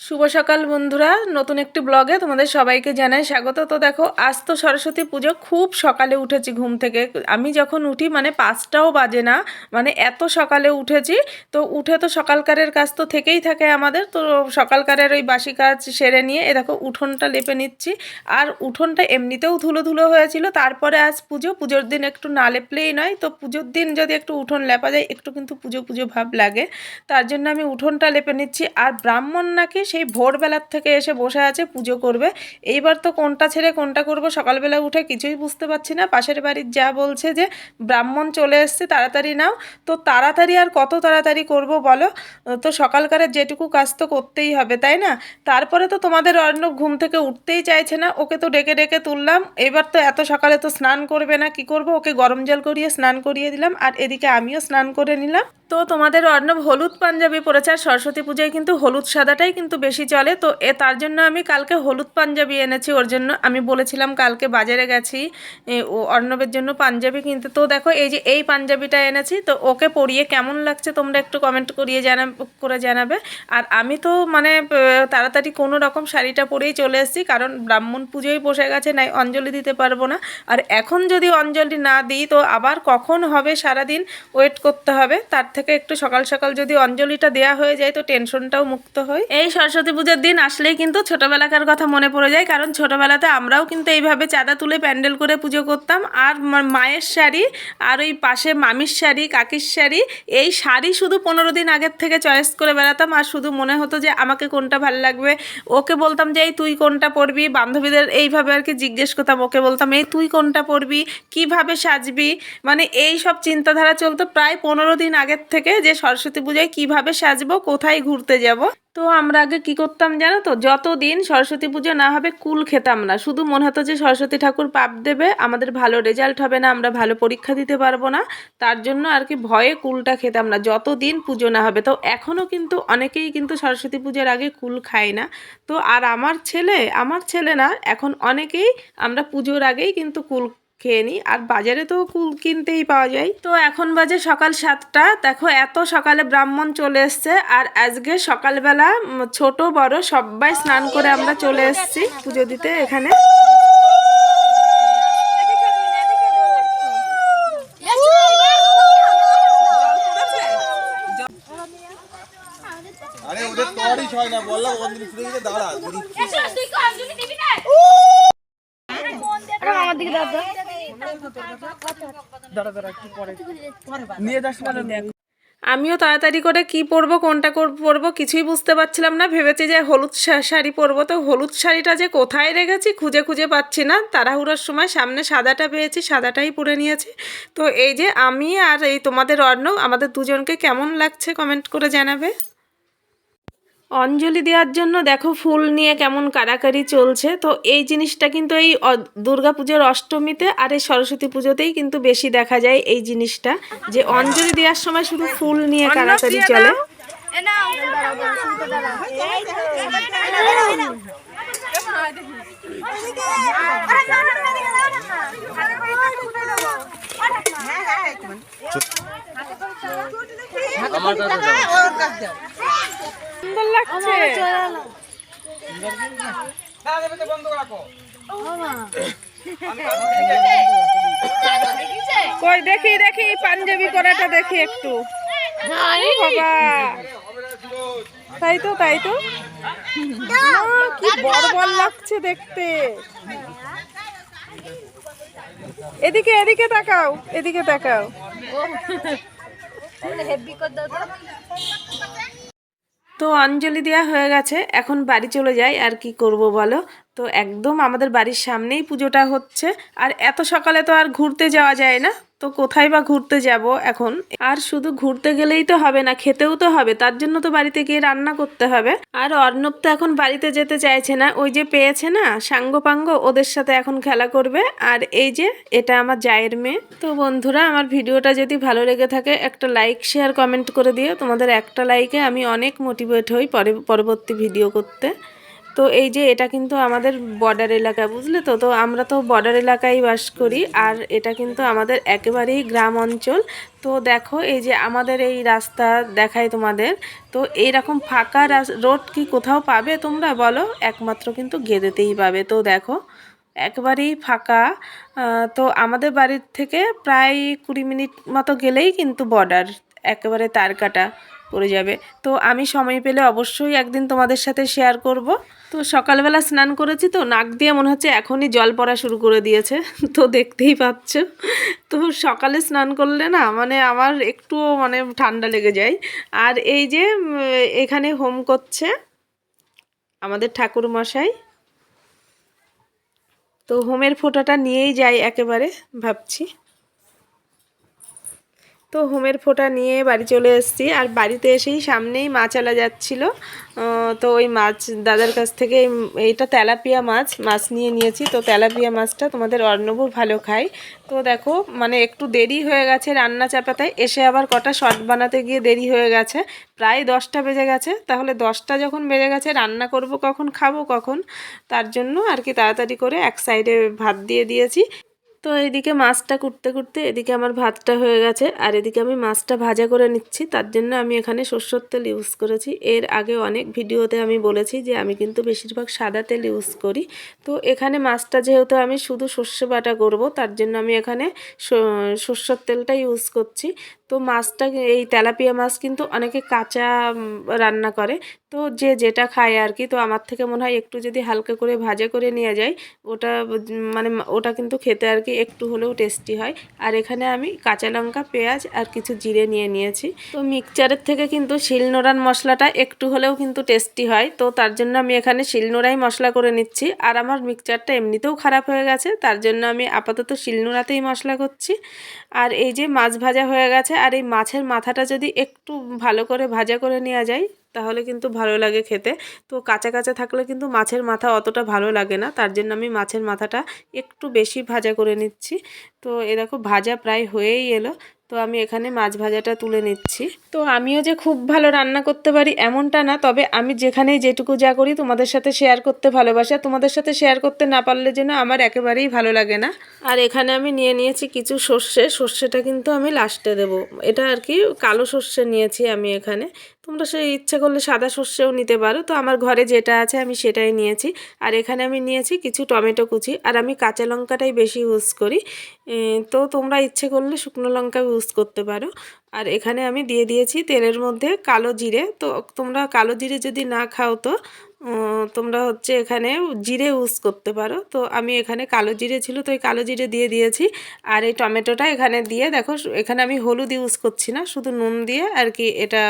শুভ সকাল বন্ধুরা। নতুন একটি ব্লগে তোমাদের সবাইকে জানাই স্বাগত। তো দেখো, আজ তো সরস্বতী পুজো। খুব সকালে উঠেছি ঘুম থেকে। আমি যখন উঠি মানে পাঁচটাও বাজে না মানে এত সকালে উঠেছি। তো উঠে তো সকালকারের কাজ তো থেকেই থাকে আমাদের। তো সকালকারের ওই বাসি কাজ সেরে নিয়ে এ দেখো, উঠোনটা লেপে নিচ্ছি। আর উঠোনটা এমনিতেও ধুলো ধুলো হয়েছিল। তারপরে আজ পুজো। পুজোর দিন একটু না লেপলেই নয়। তো পুজোর দিন যদি একটু উঠোন লেপা যায়, একটু কিন্তু পুজো পুজো ভাব লাগে। তার জন্য আমি উঠোনটা লেপে নিচ্ছি। আর ব্রাহ্মণ নাকি সেই ভোরবেলার থেকে এসে বসে আছে, পুজো করবে। এইবার তো কোনটা ছেড়ে কোনটা করব সকালবেলা উঠে কিছুই বুঝতে পারছি না। পাশের বাড়ির যা বলছে যে ব্রাহ্মণ চলে এসছে, তাড়াতাড়ি নাও। তো তাড়াতাড়ি আর কত তাড়াতাড়ি করব বলো? তো সকালকারের যেটুকু কাজ তো করতেই হবে, তাই না? তারপরে তো তোমাদের অর্ণব ঘুম থেকে উঠতেই চাইছে না। ওকে তো ডেকে ডেকে তুললাম। এবার তো এত সকালে তো স্নান করবে না, কি করব? ওকে গরম জল করিয়ে স্নান করিয়ে দিলাম। আর এদিকে আমিও স্নান করে নিলাম। তো তোমাদের অর্ণব হলুদ পাঞ্জাবি পরেছে, আর সরস্বতী পুজোয় কিন্তু হলুদ সাদাটাই কিন্তু বেশি চলে। তো এ তার জন্য আমি কালকে হলুদ পাঞ্জাবি এনেছি, ওর জন্য আমি বলেছিলাম কালকে বাজারে গেছি ও অর্ণবের জন্য পাঞ্জাবি কিনতে। তো দেখো, এই যে এই পাঞ্জাবিটা এনেছি, তো ওকে পরিয়ে কেমন লাগছে তোমরা একটু কমেন্ট করিয়ে জানা, করে জানাবে। আর আমি তো মানে তাড়াতাড়ি কোনো রকম শাড়িটা পরেই চলে এসেছি, কারণ ব্রাহ্মণ পুজোই বসে গেছে, নাই অঞ্জলি দিতে পারব না। আর এখন যদি অঞ্জলি না দিই, তো আবার কখন হবে সারাদিন? ওয়েট করতে হবে, তার থেকে একটু সকাল সকাল যদি অঞ্জলিটা দেওয়া হয়ে যায় তো টেনশনটাও মুক্ত হয়। এই সরস্বতী পুজোর দিন আসলেই কিন্তু ছোটবেলাকার কথা মনে পড়ে যায়, কারণ ছোটবেলাতে আমরাও কিন্তু এইভাবে চাঁদা তুলে প্যান্ডেল করে পুজো করতাম, আর মায়ের শাড়ি, আর ওই পাশে মামির শাড়ি, কাকির শাড়ি, এই শাড়ি শুধু পনেরো দিন আগের থেকে চয়েস করে বেড়াতাম, আর শুধু মনে হতো যে আমাকে কোনটা ভালো লাগবে। ওকে বলতাম যে, এই তুই কোনটা পরবি? বান্ধবীদের এইভাবে আর কি জিজ্ঞেস করতাম, ওকে বলতাম, এই তুই কোনটা পরবি? কীভাবে সাজবি? মানে এই সব চিন্তাধারা চলতো। প্রায় পনেরো দিন আগের থেকে যে সরস্বতী পুজোয় কীভাবে সাজবো, কোথায় ঘুরতে যাব। তো আমরা আগে কি করতাম জানো তো? যতদিন সরস্বতী পুজো না হবে, কুল খেতাম না। শুধু মনে হতো যে সরস্বতী ঠাকুর পাপ দেবে, আমাদের ভালো রেজাল্ট হবে না, আমরা ভালো পরীক্ষা দিতে পারব না। তার জন্য আর কি ভয়ে কুলটা খেতাম না। যতদিন পুজো না হবে, তো এখনও কিন্তু অনেকেই কিন্তু সরস্বতী পুজোর আগে কুল খায় না। তো আর আমার ছেলে আমার ছেলে না, এখন অনেকেই আমরা পুজোর আগেই কিন্তু কুল খেয়ে নিই আর বাজারে তো কুল কিনতেই পাওয়া যায়। তো এখন বাজে সকাল সাতটা। দেখো এত সকালে ব্রাহ্মণ চলে এসছে। আর আজকে সকালবেলা ছোট বড় সবাই স্নান করে আমরা চলে এসেছি পুজো দিতে এখানে। আরে ওদের তরই হয় না বললাম অঞ্জলি ফিরে গিয়ে দাঁড়া আমার দিকে আমিও তাড়াতাড়ি করে কি পরবো, কোনটা পরবো, কিছুই বুঝতে পারছিলাম না। ভেবেছি যে হলুদ শাড়ি পরবো। তো হলুদ শাড়িটা যে কোথায় রেখেছি খুঁজে খুঁজে পাচ্ছি না। তাড়াহুড়োর সময় সামনে সাদাটা পেয়েছি, সাদাটাই পরে নিয়েছি। তো এই যে আমি আর এই তোমাদের অর্ণ আমাদের দুজনকে কেমন লাগছে কমেন্ট করে জানাবে? অঞ্জলি দেওয়ার জন্য দেখো ফুল নিয়ে কেমন কারাকারি চলছে। তো এই জিনিসটা কিন্তু এই অ- দুর্গাপুজোর অষ্টমীতে আর এই সরস্বতী পুজোতেই কিন্তু বেশি দেখা যায় এই জিনিসটা। যে অঞ্জলি দেওয়ার সময় শুধু ফুল নিয়ে কারাকারি চলে। সুন্দর লাগছে। কই দেখি দেখি পাঞ্জাবি করাটা দেখি একটু। বাবা। তাই তো তাই তো। কি বড় বড় লাগছে দেখতে। এদিকে এদিকে তাকাও এদিকে তাকাও। তো অঞ্জলি দেওয়া হয়ে গেছে এখন বাড়ি চলে যাই আর কি করব বলো? তো একদম আমাদের বাড়ির সামনেই পুজোটা হচ্ছে। আর এত সকালে তো আর ঘুরতে যাওয়া যায় না। তো কোথায় বা ঘুরতে যাব এখন? আর শুধু ঘুরতে গেলেই তো হবে না, খেতেও তো হবে। তার জন্য তো বাড়িতে গিয়ে রান্না করতে হবে। আর অর্ণব তো এখন বাড়িতে যেতে চাইছে না। ওই যে পেয়েছে না সাঙ্গ পাঙ্গ ওদের সাথে এখন খেলা করবে। আর এই যে, এটা আমার জায়ের মেয়ে। তো বন্ধুরা, আমার ভিডিওটা যদি ভালো লেগে থাকে, একটা লাইক, শেয়ার, কমেন্ট করে দিও। তোমাদের একটা লাইকে আমি অনেক মোটিভেট হই পরে, পরবর্তী ভিডিও করতে। তো এই যে এটা কিন্তু আমাদের বর্ডার এলাকা, বুঝলে তো? তো আমরা তো বর্ডার এলাকায় বাস করি আর এটা কিন্তু আমাদের একেবারেই গ্রাম অঞ্চল। তো দেখো এই যে আমাদের এই রাস্তা দেখায় তোমাদের। তো এইরকম ফাঁকা রোড কি কোথাও পাবে তোমরা বলো? একমাত্র কিন্তু গেদেতেই পাবে। তো দেখো, একবারেই ফাঁকা। তো আমাদের বাড়ির থেকে প্রায় কুড়ি মিনিট মতো গেলেই কিন্তু বর্ডার একেবারে তার কাটা পড়ে যাবে। তো আমি সময় পেলে অবশ্যই একদিন তোমাদের সাথে শেয়ার করব। তো সকালবেলা স্নান করেছি তো নাক দিয়ে মনে হচ্ছে এখনই জল পড়া শুরু করে দিয়েছে। তো দেখতেই পাচ্ছ। তো সকালে স্নান করলে না মানে আমার একটুও মানে ঠান্ডা লেগে যায়। আর এই যে এখানে হোম করছে আমাদের ঠাকুর মশাই তো হোমের ফোঁটাটা নিয়েই যাই একেবারে, ভাবছি। তো হোমের ফোঁটা নিয়ে বাড়ি চলে এসেছি। আর বাড়িতে এসেই সামনেই মাছ আলা যাচ্ছিল। তো ওই মাছ, দাদার কাছ থেকে এইটা তেলাপিয়া মাছ মাছ নিয়ে নিয়েছি। তো তেলাপিয়া মাছটা তোমাদের অর্ণবও ভালো খায়। তো দেখো মানে একটু দেরি হয়ে গেছে রান্না চাপাতায়। এসে আবার কটা শর্ট বানাতে গিয়ে দেরি হয়ে গেছে। প্রায় দশটা বেজে গেছে। তাহলে দশটা যখন বেজে গেছে, রান্না করব কখন, খাব কখন, তার জন্য আর কি তাড়াতাড়ি করে এক সাইডে ভাত দিয়ে দিয়েছি। তো এদিকে মাছটা কুটতে কুটতে এদিকে আমার ভাতটা হয়ে গেছে, আর এদিকে আমি মাছটা ভাজা করে নিচ্ছি। তার জন্য আমি এখানে সর্ষের তেল ইউজ করেছি। এর আগে অনেক ভিডিওতে আমি বলেছি যে আমি কিন্তু বেশিরভাগ সাদা তেল ইউজ করি। তো এখানে মাছটা যেহেতু আমি শুধু সর্ষে বাটা করব, তার জন্য আমি এখানে সর্ষের তেলটা ইউজ করছি। তো মাছটা এই তেলাপিয়া মাছ কিন্তু অনেকে কাঁচা রান্না করে। তো যে যেটা খায় আর কি তো আমার থেকে মনে হয় একটু যদি হালকা করে ভাজা করে নিয়ে যায় ওটা মানে ওটা কিন্তু খেতে আর কি একটু হলেও টেস্টি হয়। আর এখানে আমি কাঁচা লঙ্কা, পেঁয়াজ আর কিছু জিরে নিয়ে নিয়েছি। তো মিক্সচারের থেকে কিন্তু শিলনোড়ার মশলাটা একটু হলেও কিন্তু টেস্টি হয়। তো তার জন্য আমি এখানে শিলনোড়াই মশলা করে নিচ্ছি। আর আমার মিক্সচারটা এমনিতেও খারাপ হয়ে গেছে, তার জন্য আমি আপাতত শিলনোড়াতেই মশলা করছি। আর এই যে মাছ ভাজা হয়ে গেছে আর এই মাছের মাথাটা যদি একটু ভালো করে ভাজা করে নেওয়া যায় তাহলে কিন্তু ভালো লাগে খেতে। তো কাঁচা কাঁচা থাকলে কিন্তু মাছের মাথা অতটা ভালো লাগে না, তার জন্য আমি মাছের মাথাটা একটু বেশি ভাজা করে নিচ্ছি। তো এ দেখো ভাজা প্রায় হয়েই এলো, তো আমি এখানে মাছ ভাজাটা তুলে নিচ্ছি। তো আমিও যে খুব ভালো রান্না করতে পারি এমনটা না, তবে আমি যেখানেই যেটুকু যা করি তোমাদের সাথে শেয়ার করতে ভালোবাসি, আর তোমাদের সাথে শেয়ার করতে না পারলে যেন আমার একেবারেই ভালো লাগে না। আর এখানে আমি নিয়ে নিয়েছি কিছু সর্ষে, সর্ষেটা কিন্তু আমি লাস্টে দেবো। এটা আর কি কালো সর্ষে নিয়েছি আমি এখানে। তোমরা সেই ইচ্ছে করলে সাদা সর্ষেও নিতে পারো। তো আমার ঘরে যেটা আছে আমি সেটাই নিয়েছি। আর এখানে আমি নিয়েছি কিছু টমেটো কুচি। আর আমি কাঁচা লঙ্কাটাই বেশি ইউজ করি। তো তোমরা ইচ্ছে করলে শুকনো লঙ্কা ইউজ করতে পারো। আর এখানে আমি দিয়ে দিয়েছি তেলের মধ্যে কালো জিরে। তো তোমরা কালো জিরে যদি না খাও তো তোমরা হচ্ছে এখানে জিরে ইউজ করতে পারো। তো আমি এখানে কালো জিরে ছিল, তো এই কালো জিরে দিয়ে দিয়েছি। আর এই টমেটোটা এখানে দিয়ে দেখো, এখানে আমি হলুদ ইউজ করছি না, শুধু নুন দিয়ে আর কি এটা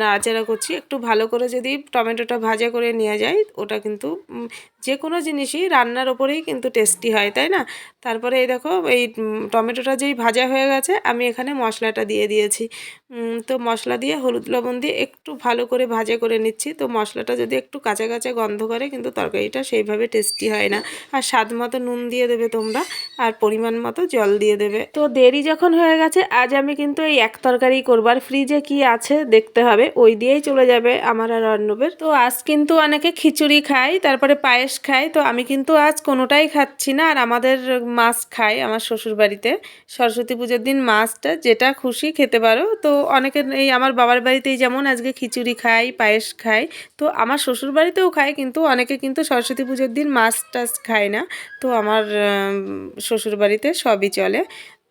নাড়াচাড়া করছি। একটু ভালো করে যদি টমেটোটা ভাজা করে নেওয়া যায়, ওটা কিন্তু যে কোনো জিনিসই রান্নার ওপরেই কিন্তু টেস্টি হয়, তাই না? তারপরে এই দেখো, এই টমেটোটা যেই ভাজা হয়ে গেছে, আমি এখানে মশলাটা দিয়ে দিয়েছি। তো মশলা দিয়ে হলুদ লবণ দিয়ে একটু ভালো করে ভাজা করে নিচ্ছি। তো মশলাটা যদি একটু কাঁচা কাঁচা গন্ধ করে, কিন্তু তরকারিটা সেইভাবে টেস্টি হয় না। আর স্বাদ মতো নুন দিয়ে দেবে তোমরা, আর পরিমাণ মতো জল দিয়ে দেবে। তো দেরি যখন হয়ে গেছে, আজ আমি কিন্তু এই এক তরকারি করব। আর ফ্রিজে কি আছে দেখতে হবে, ওই দিয়েই চলে যাবে আমার আর অর্ণবের। তো আজ কিন্তু অনেকে খিচুড়ি খায়, তারপরে পায়েস খায়, তো আমি কিন্তু আজ কোনোটাই খাচ্ছি না। আর আমাদের মাছ খায় আমার শ্বশুর বাড়িতে সরস্বতী পুজোর দিন মাছটা যেটা খুশি খেতে পারো। তো অনেকে এই আমার বাবার বাড়িতেই যেমন আজকে খিচুড়ি খায় পায়েস খায় তো আমার শ্বশুর বাড়িতেও খায়, কিন্তু অনেকে কিন্তু সরস্বতী পুজোর দিন মাছ টাছ খায় না। তো আমার শ্বশুর বাড়িতে সবই চলে।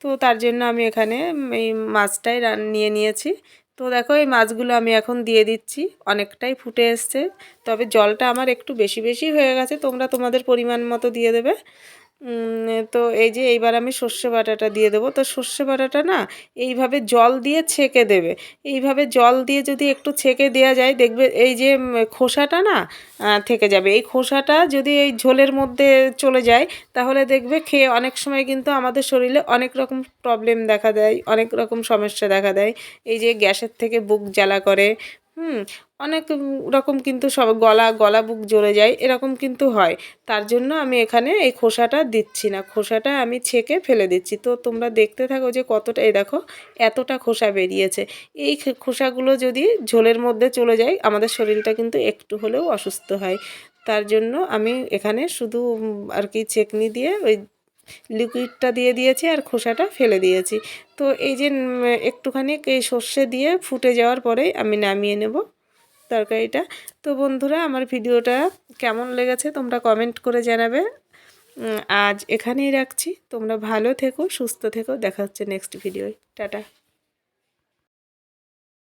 তো তার জন্য আমি এখানে এই মাছটাই নিয়ে নিয়েছি। তো দেখো, এই মাছগুলো আমি এখন দিয়ে দিচ্ছি। অনেকটাই ফুটে এসছে। তবে জলটা আমার একটু বেশি বেশি হয়ে গেছে। তোমরা তোমাদের পরিমাণ মতো দিয়ে দেবে। তো এই যে এইবার আমি সর্ষে বাটাটা দিয়ে দেবো। তো সর্ষে বাটাটা না এইভাবে জল দিয়ে ছেঁকে দেবে। এইভাবে জল দিয়ে যদি একটু ছেঁকে দেওয়া যায়, দেখবে এই যে খোসাটা না থেকে যাবে। এই খোসাটা যদি এই ঝোলের মধ্যে চলে যায়, তাহলে দেখবে খেয়ে অনেক সময় কিন্তু আমাদের শরীরে অনেক রকম প্রবলেম দেখা দেয়, অনেক রকম সমস্যা দেখা দেয়। এই যে গ্যাসের থেকে বুক জ্বালা করে, হুম? অনেক রকম কিন্তু সব গলা গলা বুক জ্বলে যায়, এরকম কিন্তু হয়। তার জন্য আমি এখানে এই খোসাটা দিচ্ছি না। খোসাটা আমি ছেঁকে ফেলে দিচ্ছি। তো তোমরা দেখতে থাকো যে কতটা, এই দেখো, এতটা খোসা বেরিয়েছে। এই খোসাগুলো যদি ঝোলের মধ্যে চলে যায়, আমাদের শরীরটা কিন্তু একটু হলেও অসুস্থ হয়। তার জন্য আমি এখানে শুধু আর কি চেকনি দিয়ে ওই লিকুইডটা দিয়ে দিয়েছি আর খোসাটা ফেলে দিয়েছি। তো এই যে একটুখানি এই সর্ষে দিয়ে ফুটে যাওয়ার পরেই আমি নামিয়ে নেব। তরকারিটা। তো বন্ধুরা, আমার ভিডিওটা কেমন লেগেছে তোমরা কমেন্ট করে জানাবে। আজ এখানেই রাখছি। তোমরা ভালো থেকো, সুস্থ থেকো। দেখা হচ্ছে নেক্সট ভিডিওয় টাটা।